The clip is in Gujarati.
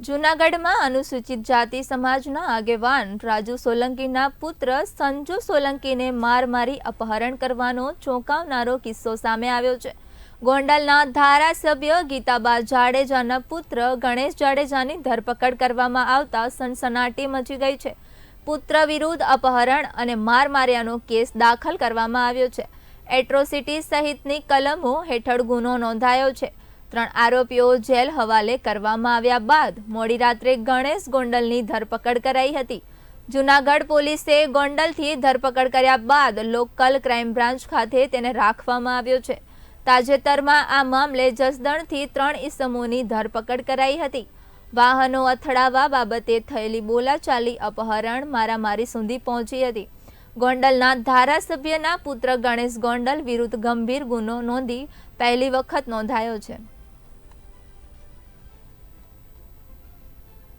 જૂનાગઢમાં અનુસૂચિત જાતિ સમાજના આગેવાન રાજુ સોલંકીના પુત્ર સંજુ સોલંકીને માર મારી અપહરણ કરવાનો ચોંકાવનારો કિસ્સો સામે આવ્યો છે. ગોંડલના ધારાસભ્ય ગીતાબા જાડેજાના પુત્ર ગણેશ જાડેજાની ધરપકડ કરવામાં આવતા સનસનાટી મચી ગઈ છે. પુત્ર વિરુદ્ધ અપહરણ અને માર માર્યાનો કેસ દાખલ કરવામાં આવ્યો છે. એટ્રોસિટી સહિતની કલમો હેઠળ ગુનો નોંધાયો છે. ત્રણ આરોપીઓ જેલ હવાલે કરવામાં આવ્યા બાદ મોડી રાત્રે ગણેશ ગોંડલની ધરપકડ કરાઈ હતી. જૂનાગઢ પોલીસે ગોંડલથી ધરપકડ કર્યા બાદ લોકલ ક્રાઇમ બ્રાન્ચ ખાતે તેને રાખવામાં આવ્યો છે. તાજેતરમાં આ મામલે જસદણથી ત્રણ ઈસમોની ધરપકડ કરાઈ હતી. વાહનો અથડાવા બાબતે થયેલી બોલાચાલી, અપહરણ, મારામારી સુધી પહોંચી હતી. ગોંડલના ધારાસભ્યના પુત્ર ગણેશ ગોંડલ વિરુદ્ધ ગંભીર ગુનો નોંધી પહેલી વખત નોંધાયો છે.